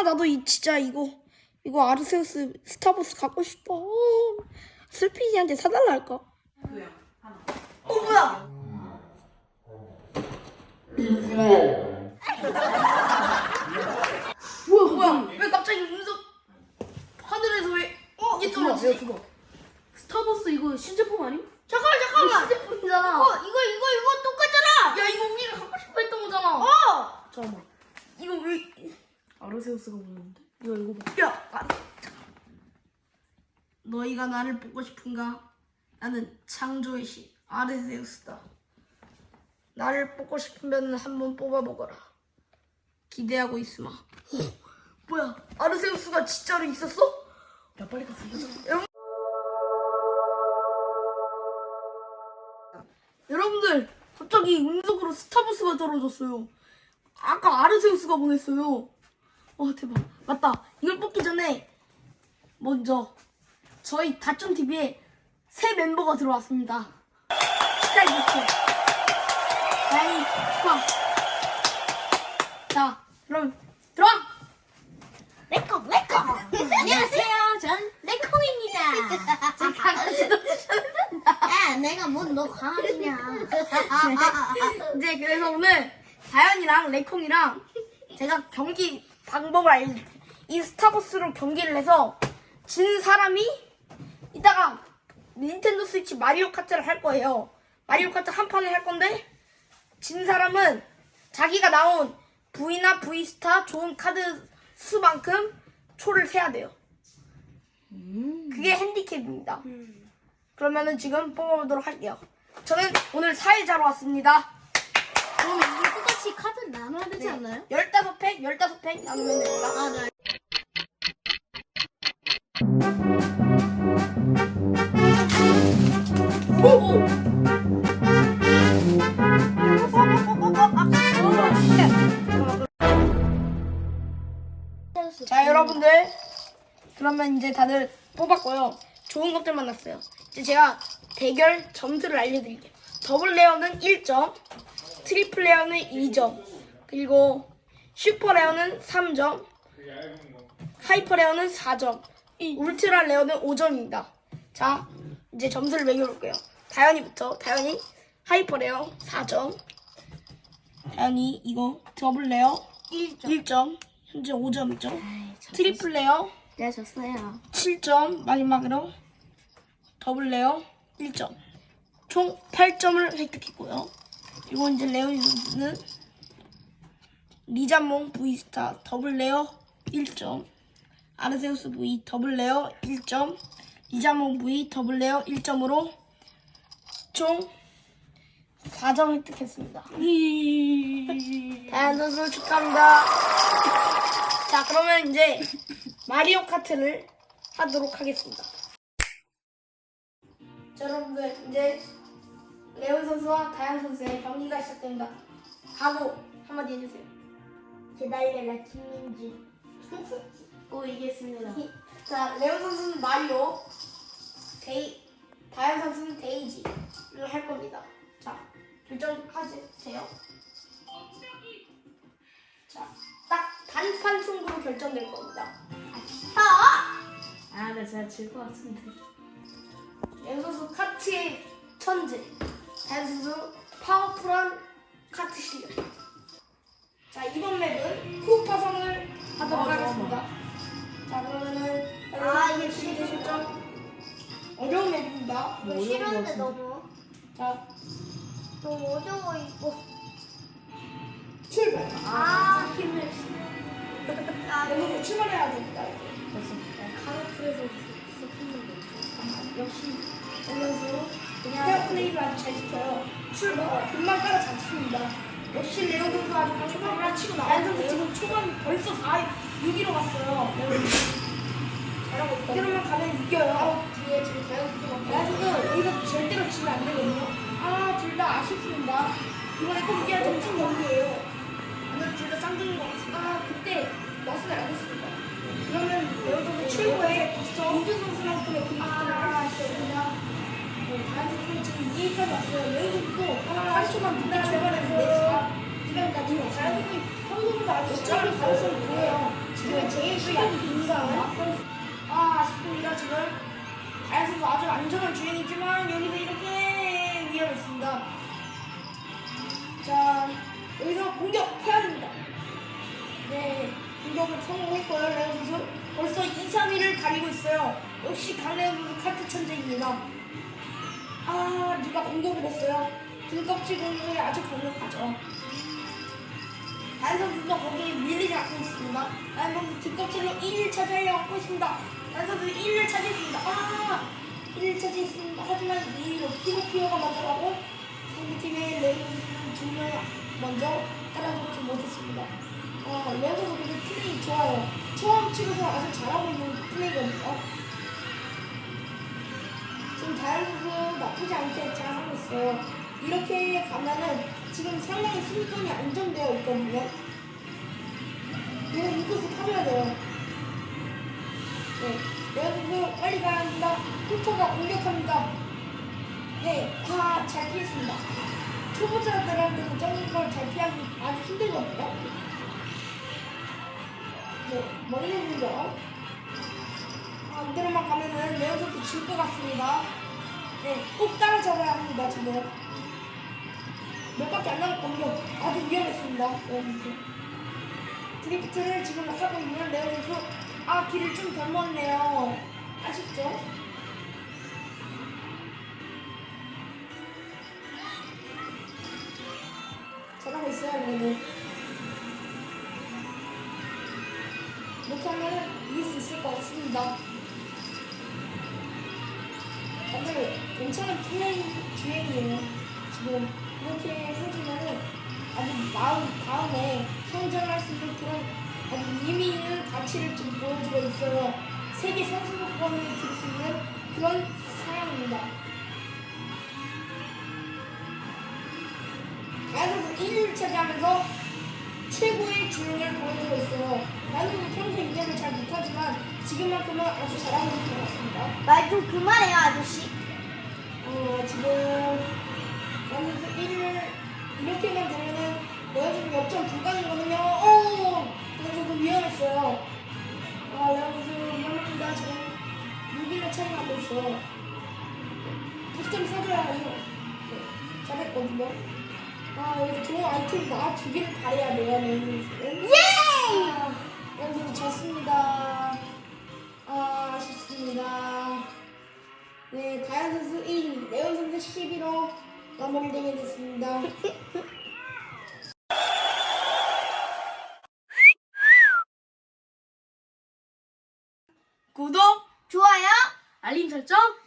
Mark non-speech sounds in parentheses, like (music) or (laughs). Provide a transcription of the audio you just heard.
아 나도 이 진짜 이거 이거 아르세우스 스타버스 갖고 싶어. 슬피지한테 사달라 할까? 그야 하나. 어? 뭐야 뭐야? 왜 갑자기 운석 하늘에서 왜? 어 이게 떨어지지? 저거. 스타버스 이거 신제품 아님? 잠깐만 잠깐만. 신제품이잖아. 어 이거 이거 이거 똑같잖아. 야 이거 우리가 갖고 싶어 했던 거잖아. 어. 잠깐만. 이거 왜? 아르세우스가 보였는데? 이거 읽어봐. 야, 아, 너희가 나를 보고 싶은가? 나는 창조의 신 아르세우스다. 나를 뽑고 싶으면 한 번 뽑아보거라. 기대하고 있으마. 어, 뭐야? 아르세우스가 진짜로 있었어? 야 빨리 가서 이거 여러분들, 갑자기 운석으로 스타버스가 떨어졌어요. 아까 아르세우스가 보냈어요. 와 대박. 맞다. 이걸 뽑기 전에 먼저 저희 다점 TV에 새 멤버가 들어왔습니다. 축하해 주세요. 다행히 축하. 자, 그럼 들어와. 레콩 레콩 안녕하세요 전 레콩입니다 제 강아지도 야 내가 뭔너 강아지냐 (laughs) 이제 그래서 오늘 다현이랑 레콩이랑 제가 경기 방법을 알, 이 스타버스로 경기를 해서 진 사람이 이따가 닌텐도 스위치 마리오 카트를 할 거예요. 마리오 카트 한 판을 할 건데 진 사람은 자기가 나온 V나 V스타 좋은 카드 수만큼 초를 세야 돼요. 그게 핸디캡입니다. 그러면은 지금 뽑아보도록 할게요. 저는 오늘 사회자로 왔습니다. 그럼 이거 똑같이 카드 나눠야 되지 않나요? 15팩, 15팩 나누면 됩니다. 아 네. 자, 여러분들. 그러면 이제 다들 뽑았고요. 좋은 것들 만났어요. 이제 제가 대결 점수를 알려드릴게요. 더블 레어는 1점, 트리플 레어는 2점, 그리고 슈퍼 레어는 3점, 하이퍼 레어는 4점, 울트라 레어는 5점입니다. 자, 이제 점수를 매겨볼게요. 다현이부터. 다현이 하이퍼 레어 4점. 다현이 이거 더블 레어 1점. 1점. 현재 5점이죠. 트리플 레어 내가 졌어요 7점 마지막으로 더블 레어 1점 총 8점을 획득했고요 그리고 이제 레오는 리자몽 V스타 더블 레어 1점 아르세우스 V 더블 레어 1점 리자몽 V 더블 레어 1점으로 총 4점 획득했습니다 (laughs) 다현 선수 축하합니다 자 그러면 이제 마리오 카트를 하도록 하겠습니다. 자, 여러분들 이제 레온 선수와 다현 선수의 경기가 시작됩니다. 각오 한마디 해주세요. 기다려라 김민지 (laughs) 오 이겼습니다. 자, 레온 선수는 마리오, 데이, 다현 선수는 데이지를 할 겁니다. 자, 결정하세요. 자, 딱 단판 승부로 결정될 겁니다. 아, 나 진짜 질것 같은데. 레온 선수 카트의 천재, 다현 선수 파워풀한 카트 실력. 자, 이번 맵은 후파성을 하도록 어, 하겠습니다. 자, 그러면은 아, 이게 이게 준비되셨죠? 어려운 맵입니다. 뭐 싫은데. 너무 자, 너무 어려워 이거 출발. 아 힘을 아, 여러분 출발해야 됩니다. 됐어. 카르프에서 아, 역시 오면서 플레이를 아주 잘 지켜요. 출발 금방 따라 잡습니다. 역시 레오 선수 아주 초반을 치고 나와요. 선수 지금 초반 벌써 4, 6위로 갔어요. 잘하고 있다. 이대로만 가면 이겨요. 뒤에 지금 다현 선수가 다현 선수 여기서 절대로 지면 안 되거든요. 아, 둘 다 아쉽습니다. 이번에 꼭 이겨야 정신 경기예요. 오늘 둘 다 쌍둥이인 것 같습니다. 아, 그때 맛을 알겠습니다. 그러면 레오 선수 최고의 민준 선수만큼의 기록을 할수 있습니다. 네, 다현 선수 지금 2위까지 왔어요. 레오 선수도 8초만 늦게 출발했는데 4위까지 다현 선수 평소보다 아주 잘하는 가능성이 보여요. 지금 제일 약입니다. 아, 아쉽습니다, 지금. 다이어트도 아주 안전한 주행이지만 여기서 이렇게 위험했습니다. 자, 여기서 공격해야 됩니다. 네, 공격을 성공했고요, 레오 선수. 벌써 2, 3위를 가리고 있어요. 역시 강레오 선수 카트 천재입니다. 아, 누가 공격을 했어요. 등껍질 공격이 아주 강력하죠. 다른 선수도 거기에 밀리지 않고 있습니다. 다른 선수 등껍질로 1위 차지하려고 있습니다. 다른 선수 1위를 차지했습니다. 아! 1위를 차지했습니다. 하지만 2위로 피노피오가 먼저 가고 상대팀의 선수는 두명 먼저 따라잡지 못했습니다. 어, 레오 선수 근데 플레이 좋아요. 처음 치고서 아주 잘하고 있는 플레이거든요. 지금 다른 선수 나쁘지 않게 잘 하고 있어요. 이렇게 가면은 지금 상당히 수비권이 안정되어 있거든요. 그래서 이곳을 타줘야 돼요. 네. 여기서 빨리 가야 합니다. 쿠퍼가 공격합니다. 네. 아, 잘 피했습니다. 초보자들한테는 저런 걸잘 피하기 아주 힘들거든요. 네. 머리는 공격. 아, 이대로만 가면은 레오 선수 질것 같습니다. 네, 꼭 따라잡아야 합니다. 몇 바퀴 안 남았거든요. 아주 위험했습니다, 레오 선수. 드리프트를 지금 하고 있는 선수. 아, 길을 좀 덜 먹네요. 아쉽죠? 잘하고 있어요, 이거는. 이렇게 하면은 이길 수 있을 것 같습니다. 다들 괜찮은 플레이 주행이에요. 지금 이렇게 해주면은 아주 마음 다음에 성장할 수 있는 그런 아주 의미 있는 가치를 좀 보여주고 있어요. 세계 선수권을 들 수 있는 그런 상황입니다. 다이어트 1위를 차지하면서 최고의 주행을 보여주고 있어요. 나는 평소 인정을 잘 못하지만 지금만큼은 아주 잘하고 있는 것 같습니다. 말 좀 그만해요 아저씨. 어, 지금 나는 1위를 이렇게만 되면은 선수 역전 불가능이거든요. 어, 레오 선수 위험했어요. 아, 선수 위험합니다. 지금 무기를 차이하고 있어요. 부스템 써줘야 해요. 네, 잘했거든요. 아, 여기 좋은 아이템이 나와주기를 바래야 돼요, 레오 선수는. 예! 아, 선수 졌습니다. 아, 아쉽습니다. 네, 다현 선수 1, 레온 선수 12로 마무리되게 됐습니다. 구독, 좋아요. 알림 설정!